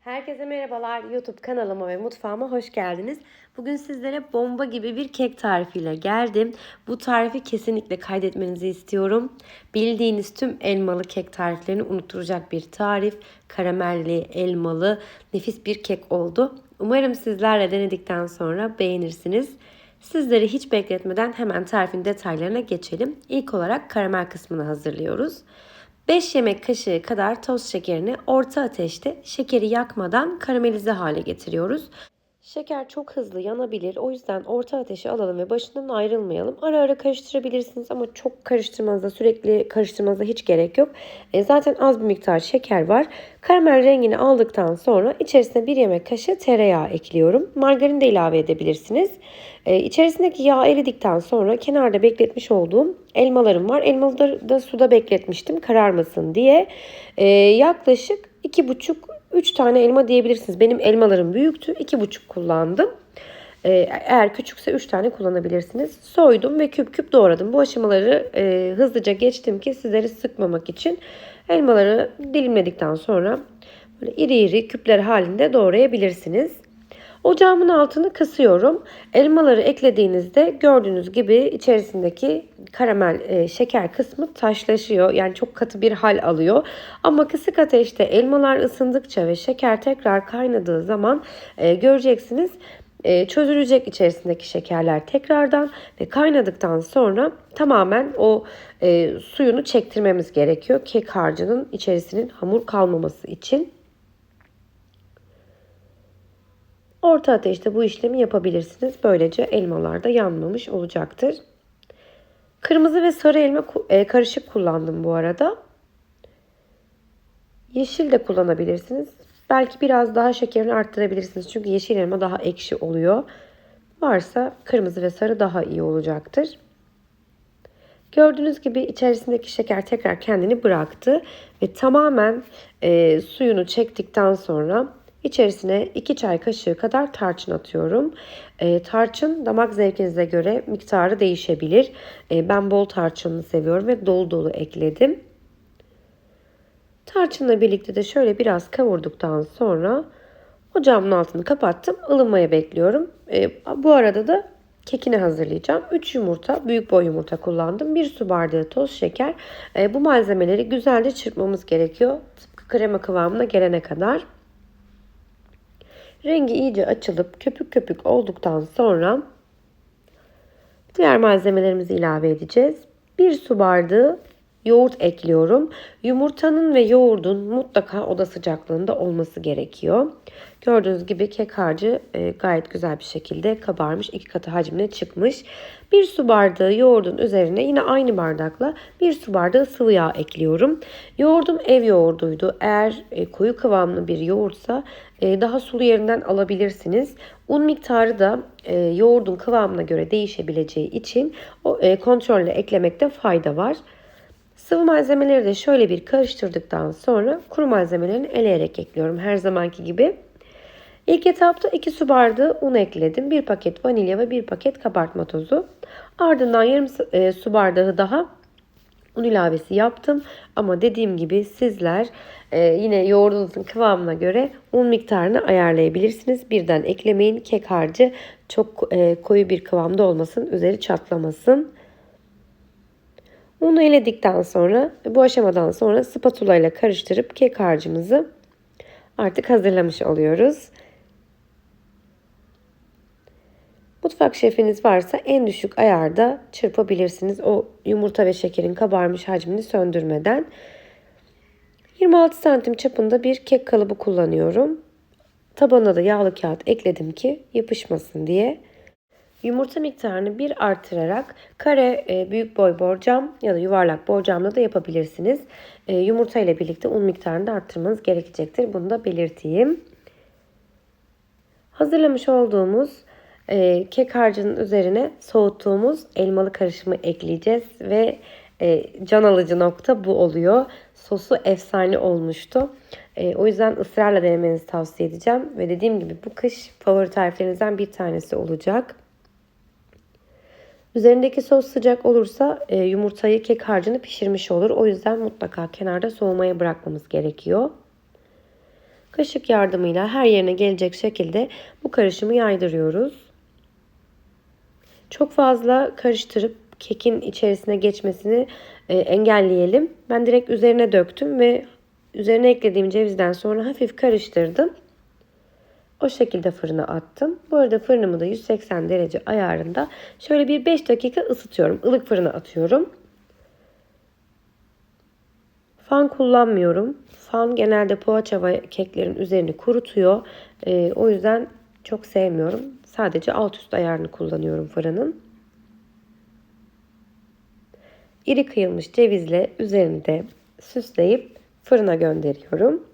Herkese merhabalar. YouTube kanalıma ve mutfağıma hoş geldiniz. Bugün sizlere bomba gibi bir kek tarifiyle geldim. Bu tarifi kesinlikle kaydetmenizi istiyorum. Bildiğiniz tüm elmalı kek tariflerini unutturacak bir tarif. Karamelli, elmalı, nefis bir kek oldu. Umarım sizlerle denedikten sonra beğenirsiniz. Sizleri hiç bekletmeden hemen tarifin detaylarına geçelim. İlk olarak karamel kısmını hazırlıyoruz. 5 yemek kaşığı kadar toz şekerini orta ateşte şekeri yakmadan karamelize hale getiriyoruz. Şeker çok hızlı yanabilir. O yüzden orta ateşe alalım ve başından ayrılmayalım. Ara ara karıştırabilirsiniz ama çok karıştırmanıza, sürekli karıştırmanıza hiç gerek yok. E, zaten az bir miktar şeker var. Karamel rengini aldıktan sonra içerisine bir yemek kaşığı tereyağı ekliyorum. Margarin de ilave edebilirsiniz. E, içerisindeki yağ eridikten sonra kenarda bekletmiş olduğum elmalarım var. Elmaları da suda bekletmiştim kararmasın diye. E, yaklaşık 2,5-3 tane elma diyebilirsiniz. Benim elmalarım büyüktü. 2,5 kullandım. Ee, eğer küçükse 3 tane kullanabilirsiniz. Soydum ve küp küp doğradım. Bu aşamaları e, hızlıca geçtim ki sizleri sıkmamak için. Elmaları dilimledikten sonra böyle iri iri küpler halinde doğrayabilirsiniz. Ocağımın altını kısıyorum. Elmaları eklediğinizde gördüğünüz gibi içerisindeki karamel e, şeker kısmı taşlaşıyor. Yani çok katı bir hal alıyor. Ama kısık ateşte elmalar ısındıkça ve şeker tekrar kaynadığı zaman e, göreceksiniz e, çözülecek içerisindeki şekerler tekrardan ve kaynadıktan sonra tamamen o e, suyunu çektirmemiz gerekiyor. Kek harcının içerisinin hamur kalmaması için. Orta ateşte bu işlemi yapabilirsiniz. Böylece elmalar da yanmamış olacaktır. Kırmızı ve sarı elma e, karışık kullandım bu arada. Yeşil de kullanabilirsiniz. Belki biraz daha şekerini arttırabilirsiniz. Çünkü yeşil elma daha ekşi oluyor. Varsa kırmızı ve sarı daha iyi olacaktır. Gördüğünüz gibi içerisindeki şeker tekrar kendini bıraktı ve tamamen e, suyunu çektikten sonra İçerisine 2 çay kaşığı kadar tarçın atıyorum. E, tarçın damak zevkinize göre miktarı değişebilir. E, ben bol tarçınlı seviyorum ve dolu dolu ekledim. Tarçınla birlikte de şöyle biraz kavurduktan sonra ocağımın altını kapattım. ılınmaya bekliyorum. E, bu arada da kekini hazırlayacağım. 3 yumurta, büyük boy yumurta kullandım. 1 su bardağı toz şeker. E, bu malzemeleri güzelce çırpmamız gerekiyor. Tıpkı krema kıvamına gelene kadar. Rengi iyice açılıp köpük köpük olduktan sonra diğer malzemelerimizi ilave edeceğiz. Bir su bardağı yoğurt ekliyorum. Yumurtanın ve yoğurdun mutlaka oda sıcaklığında olması gerekiyor. Gördüğünüz gibi kek harcı e, gayet güzel bir şekilde kabarmış. iki katı hacmine çıkmış. Bir su bardağı yoğurdun üzerine yine aynı bardakla bir su bardağı sıvı yağ ekliyorum. Yoğurdum ev yoğurduydu. Eğer e, koyu kıvamlı bir yoğurtsa e, daha sulu yerinden alabilirsiniz. Un miktarı da yoğurdun kıvamına göre değişebileceği için kontrolle eklemekte fayda var. Sıvı malzemeleri de şöyle bir karıştırdıktan sonra kuru malzemelerini eleyerek ekliyorum her zamanki gibi. İlk etapta 2 su bardağı un ekledim. 1 paket vanilya ve 1 paket kabartma tozu. Ardından yarım e, su bardağı daha un ilavesi yaptım. Ama dediğim gibi sizler e, yine yoğurdunuzun kıvamına göre un miktarını ayarlayabilirsiniz. Birden eklemeyin. Kek harcı çok e, koyu bir kıvamda olmasın. Üzeri çatlamasın. Unu eledikten sonra bu aşamadan sonra spatula ile karıştırıp kek harcımızı artık hazırlamış oluyoruz. Mutfak şefiniz varsa en düşük ayarda çırpabilirsiniz. O yumurta ve şekerin kabarmış hacmini söndürmeden. 26 santim çapında bir kek kalıbı kullanıyorum. Tabana da yağlı kağıt ekledim ki yapışmasın diye. Yumurta miktarını bir artırarak kare e, büyük boy borcam ya da yuvarlak borcamla da yapabilirsiniz. E, yumurta ile birlikte un miktarını da arttırmanız gerekecektir. Bunu da belirteyim. Hazırlamış olduğumuz e, kek harcının üzerine soğuttuğumuz elmalı karışımı ekleyeceğiz ve can alıcı nokta bu oluyor. Sosu efsane olmuştu. O yüzden ısrarla denemenizi tavsiye edeceğim. Ve dediğim gibi bu kış favori tariflerinizden bir tanesi olacak. Üzerindeki sos sıcak olursa e, yumurtayı kek harcını pişirmiş olur. O yüzden mutlaka kenarda soğumaya bırakmamız gerekiyor. Kaşık yardımıyla her yerine gelecek şekilde bu karışımı yaydırıyoruz. Çok fazla karıştırıp kekin içerisine geçmesini e, engelleyelim. Ben direkt üzerine döktüm ve üzerine eklediğim cevizden sonra hafif karıştırdım. O şekilde fırına attım. Bu arada fırınımı da 180 derece ayarında şöyle bir 5 dakika ısıtıyorum. Ilık fırına atıyorum. Fan kullanmıyorum. Fan genelde poğaça ve keklerin üzerini kurutuyor. Ee, o yüzden çok sevmiyorum. Sadece alt üst ayarını kullanıyorum fırının. İri kıyılmış cevizle üzerini de süsleyip fırına gönderiyorum.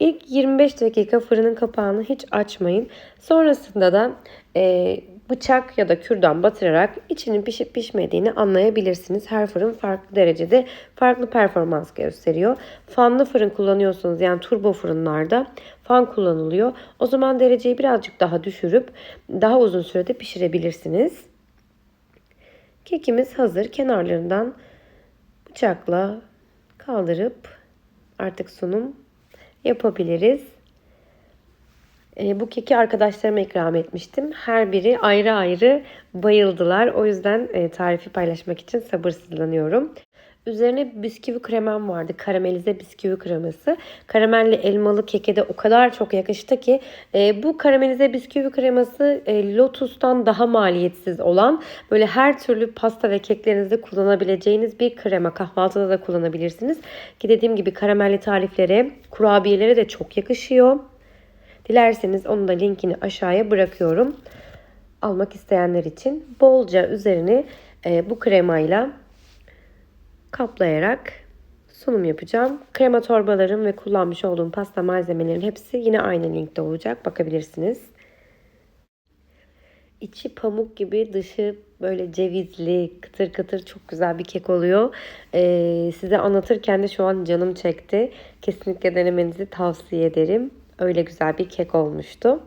İlk 25 dakika fırının kapağını hiç açmayın. Sonrasında da e, bıçak ya da kürdan batırarak içinin pişip pişmediğini anlayabilirsiniz. Her fırın farklı derecede farklı performans gösteriyor. Fanlı fırın kullanıyorsanız yani turbo fırınlarda fan kullanılıyor. O zaman dereceyi birazcık daha düşürüp daha uzun sürede pişirebilirsiniz. Kekimiz hazır. Kenarlarından bıçakla kaldırıp artık sunum yapabiliriz. E, bu keki arkadaşlarıma ikram etmiştim. Her biri ayrı ayrı bayıldılar. O yüzden e, tarifi paylaşmak için sabırsızlanıyorum. Üzerine bisküvi kremem vardı. Karamelize bisküvi kreması. Karamelli elmalı keke de o kadar çok yakıştı ki e, bu karamelize bisküvi kreması e, Lotus'tan daha maliyetsiz olan böyle her türlü pasta ve keklerinizde kullanabileceğiniz bir krema. Kahvaltıda da kullanabilirsiniz. Ki dediğim gibi karamelli tariflere, kurabiyelere de çok yakışıyor. Dilerseniz onun da linkini aşağıya bırakıyorum. Almak isteyenler için bolca üzerini e, bu kremayla kaplayarak sunum yapacağım. Krema torbalarım ve kullanmış olduğum pasta malzemelerin hepsi yine aynı linkte olacak. Bakabilirsiniz. İçi pamuk gibi dışı böyle cevizli kıtır kıtır çok güzel bir kek oluyor. Ee, size anlatırken de şu an canım çekti. Kesinlikle denemenizi tavsiye ederim. Öyle güzel bir kek olmuştu.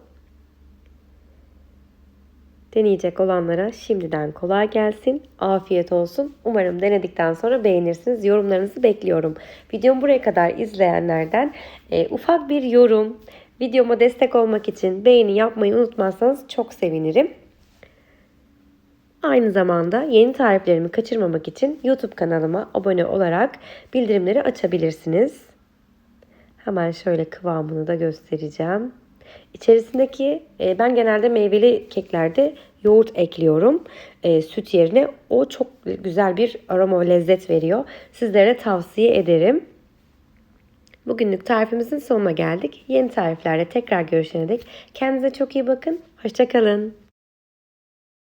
Deneyecek olanlara şimdiden kolay gelsin. Afiyet olsun. Umarım denedikten sonra beğenirsiniz. Yorumlarınızı bekliyorum. Videomu buraya kadar izleyenlerden e, ufak bir yorum, videoma destek olmak için beğeni yapmayı unutmazsanız çok sevinirim. Aynı zamanda yeni tariflerimi kaçırmamak için YouTube kanalıma abone olarak bildirimleri açabilirsiniz. Hemen şöyle kıvamını da göstereceğim. İçerisindeki e, ben genelde meyveli keklerde yoğurt ekliyorum e, süt yerine. O çok güzel bir aroma ve lezzet veriyor. Sizlere tavsiye ederim. Bugünlük tarifimizin sonuna geldik. Yeni tariflerle tekrar görüşene dek kendinize çok iyi bakın. Hoşçakalın.